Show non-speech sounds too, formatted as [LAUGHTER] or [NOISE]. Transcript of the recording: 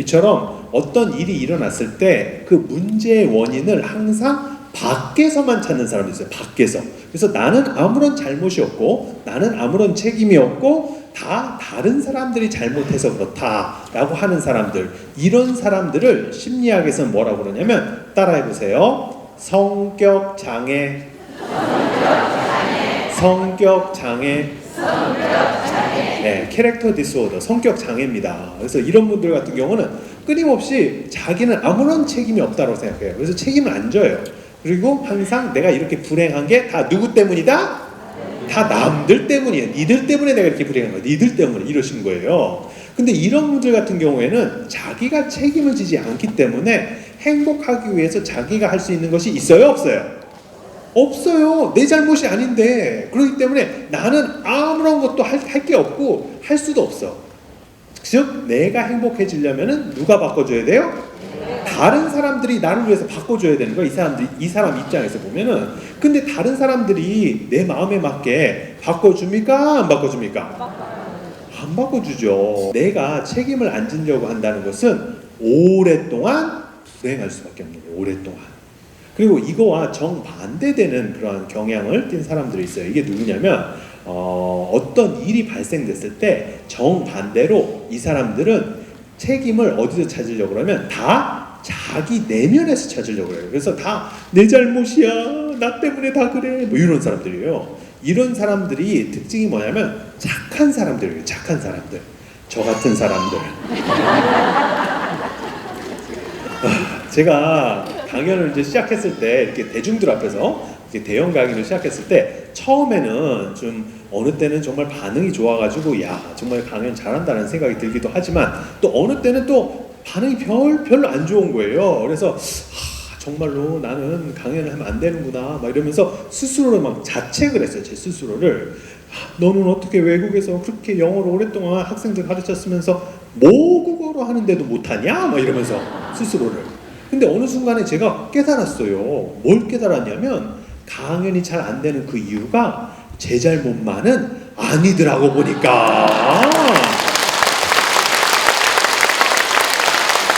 이처럼 어떤 일이 일어났을 때 그 문제의 원인을 항상 밖에서만 찾는 사람이 있어요. 밖에서. 그래서 나는 아무런 잘못이 없고 나는 아무런 책임이 없고 다 다른 사람들이 잘못해서 그렇다라고 하는 사람들 이런 사람들을 심리학에서는 뭐라고 그러냐면 따라해 보세요. 성격 장애 성격 장애 네, 캐릭터 디스오더, 성격 장애입니다. 그래서 이런 분들 같은 경우는 끊임없이 자기는 아무런 책임이 없다고 생각해요. 그래서 책임을 안 져요. 그리고 항상 내가 이렇게 불행한 게 다 누구 때문이다? 다 남들 때문이에요. 니들 때문에 내가 이렇게 불행한 거야. 니들 때문에 이러신 거예요. 근데 이런 분들 같은 경우에는 자기가 책임을 지지 않기 때문에 행복하기 위해서 자기가 할 수 있는 것이 있어요, 없어요? 없어요. 내 잘못이 아닌데. 그렇기 때문에 나는 아무런 것도 할 게 없고 할 수도 없어. 즉 내가 행복해지려면은 누가 바꿔줘야 돼요? 다른 사람들이 나를 위해서 바꿔줘야 되는 거야. 이 사람들이 이 사람 입장에서 보면은. 근데 다른 사람들이 내 마음에 맞게 바꿔줍니까? 안 바꿔줍니까? 안 바꿔주죠. 내가 책임을 안 지려고 한다는 것은 오랫동안 불행할 수밖에 없는 거예요. 오랫동안. 그리고 이거와 정반대되는 그러한 경향을 띈 사람들이 있어요. 이게 누구냐면 어, 어떤 일이 발생됐을 때 정반대로 이 사람들은 책임을 어디서 찾으려고 그러면 다 자기 내면에서 찾으려고 해요. 그래서 다 내 잘못이야. 나 때문에 다 그래. 뭐 이런 사람들이에요. 이런 사람들이 특징이 뭐냐면 착한 사람들이에요. 착한 사람들. 저 같은 사람들. [LAUGHS] 제가 강연을 이제 시작했을 때 이렇게 대중들 앞에서 이렇게 대형 강의를 시작했을 때 처음에는 좀 어느 때는 정말 반응이 좋아가지고 야 정말 강연 잘한다는 생각이 들기도 하지만 또 어느 때는 또 반응이 별 별로 안 좋은 거예요. 그래서 하, 정말로 나는 강연을 하면 안 되는구나 막 이러면서 스스로를 막 자책을 했어요. 제 스스로를 아, 너는 어떻게 외국에서 그렇게 영어를 오랫동안 학생들 가르쳤으면서 모국어로 하는데도 못하냐? 막 이러면서 스스로를. 근데 어느 순간에 제가 깨달았어요. 뭘 깨달았냐면 강연이 잘 안 되는 그 이유가 제 잘못만은 아니더라고 보니까.